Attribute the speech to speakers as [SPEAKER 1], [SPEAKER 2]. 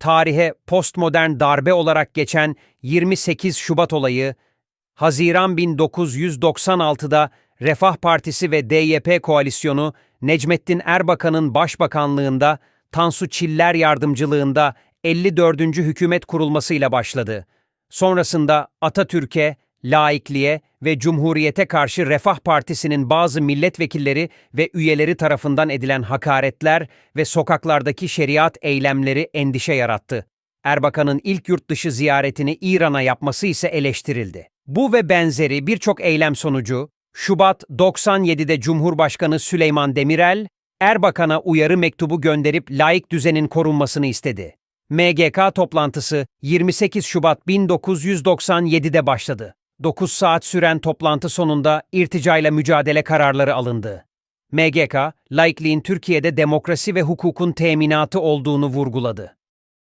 [SPEAKER 1] tarihe postmodern darbe olarak geçen 28 Şubat olayı, Haziran 1996'da Refah Partisi ve DYP koalisyonu Necmettin Erbakan'ın başbakanlığında Tansu Çiller yardımcılığında 54. hükümet kurulmasıyla başladı. Sonrasında Atatürk'e, laikliğe ve cumhuriyete karşı Refah Partisi'nin bazı milletvekilleri ve üyeleri tarafından edilen hakaretler ve sokaklardaki şeriat eylemleri endişe yarattı. Erbakan'ın ilk yurt dışı ziyaretini İran'a yapması ise eleştirildi. Bu ve benzeri birçok eylem sonucu Şubat 97'de Cumhurbaşkanı Süleyman Demirel, Erbakan'a uyarı mektubu gönderip laik düzenin korunmasını istedi. MGK toplantısı 28 Şubat 1997'de başladı. 9 saat süren toplantı sonunda irticayla mücadele kararları alındı. MGK, laikliğin Türkiye'de demokrasi ve hukukun teminatı olduğunu vurguladı.